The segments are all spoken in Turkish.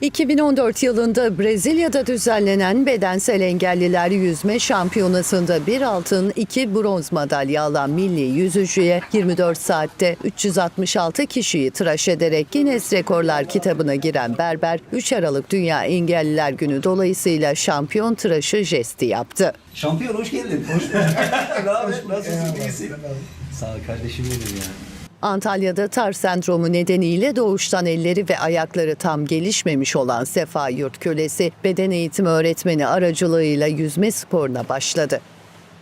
2014 yılında Brezilya'da düzenlenen bedensel engelliler yüzme şampiyonasında bir altın, iki bronz madalya alan milli yüzücüye 24 saatte 366 kişiyi tıraş ederek Guinness Rekorlar kitabına giren Berber, 3 Aralık Dünya Engelliler Günü dolayısıyla şampiyon tıraşı jesti yaptı. Şampiyon hoş geldin. Hoş bulduk. ne haber? Nasılsın? İyisin. Sağ ol kardeşim benim ya. Antalya'da tar sendromu nedeniyle doğuştan elleri ve ayakları tam gelişmemiş olan Sefa Yurtkölesi beden eğitimi öğretmeni aracılığıyla yüzme sporuna başladı.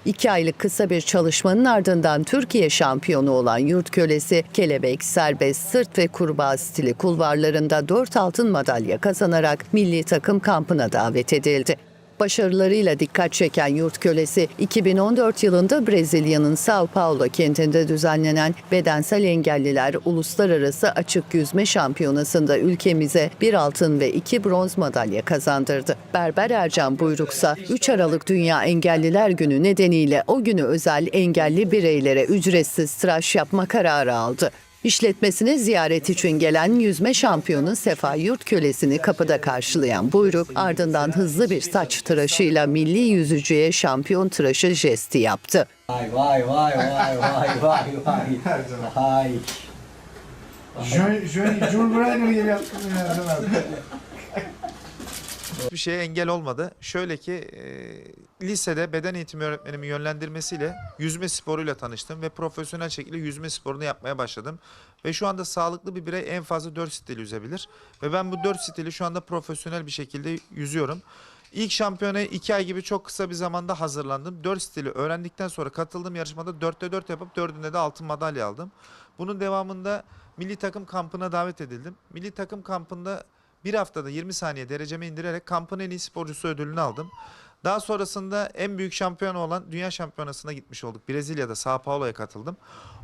İki aylık kısa bir çalışmanın ardından Türkiye şampiyonu olan Yurtkölesi, kelebek, serbest, sırt ve kurbağa stili kulvarlarında 4 altın madalya kazanarak milli takım kampına davet edildi. Başarılarıyla dikkat çeken yurt kölesi 2014 yılında Brezilya'nın Sao Paulo kentinde düzenlenen Bedensel Engelliler Uluslararası Açık Yüzme Şampiyonası'nda ülkemize bir altın ve iki bronz madalya kazandırdı. Berber Ercan Buyruksa 3 Aralık Dünya Engelliler Günü nedeniyle o günü özel engelli bireylere ücretsiz tıraş yapma kararı aldı. İşletmesine ziyaret için gelen yüzme şampiyonu Sefa Yurtkölesi'ni kapıda karşılayan Buyruk ardından hızlı bir saç tıraşıyla milli yüzücüye şampiyon tıraşı jesti yaptı. Vay vay vay vay vay vay vay. Vay. Jön, jön, Jules Briner gibi yaptın ya Erdem abi. Hiçbir şeye engel olmadı. Şöyle ki e, lisede beden eğitimi öğretmenimin yönlendirmesiyle yüzme sporuyla tanıştım ve profesyonel şekilde yüzme sporunu yapmaya başladım. Ve şu anda sağlıklı bir birey en fazla 4 stili yüzebilir. Ve ben bu 4 stili şu anda profesyonel bir şekilde yüzüyorum. İlk şampiyonaya 2 ay gibi çok kısa bir zamanda hazırlandım. 4 stili öğrendikten sonra katıldığım yarışmada 4'te 4 yapıp 4'ünde de altın madalya aldım. Bunun devamında milli takım kampına davet edildim. Milli takım kampında bir haftada 20 saniye derecemi indirerek kampın en iyi sporcusu ödülünü aldım. Daha sonrasında en büyük şampiyonu olan Dünya Şampiyonası'na gitmiş olduk. Brezilya'da Sao Paulo'ya katıldım.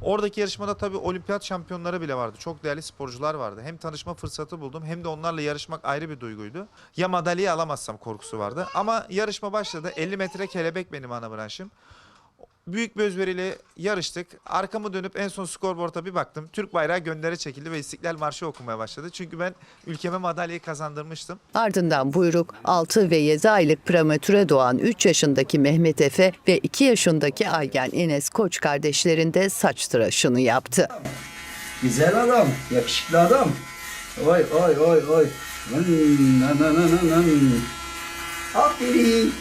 Oradaki yarışmada tabii olimpiyat şampiyonları bile vardı. Çok değerli sporcular vardı. Hem tanışma fırsatı buldum hem de onlarla yarışmak ayrı bir duyguydu. Ya madalyayı alamazsam korkusu vardı. Ama yarışma başladı. 50 metre kelebek benim ana branşım. Büyük bir özveriyle yarıştık. Arkamı dönüp en son skorboard'a bir baktım. Türk bayrağı göndere çekildi ve İstiklal Marşı okumaya başladı. Çünkü ben ülkeme madalyayı kazandırmıştım. Ardından buyruk 6 ve 7 aylık prematüre doğan 3 yaşındaki Mehmet Efe ve 2 yaşındaki Aygen Enes Koç kardeşlerin de saç tıraşını yaptı. Güzel adam. Yakışıklı adam. Oy oy oy oy. Nan, nan, nan, nan, nan. Aferin.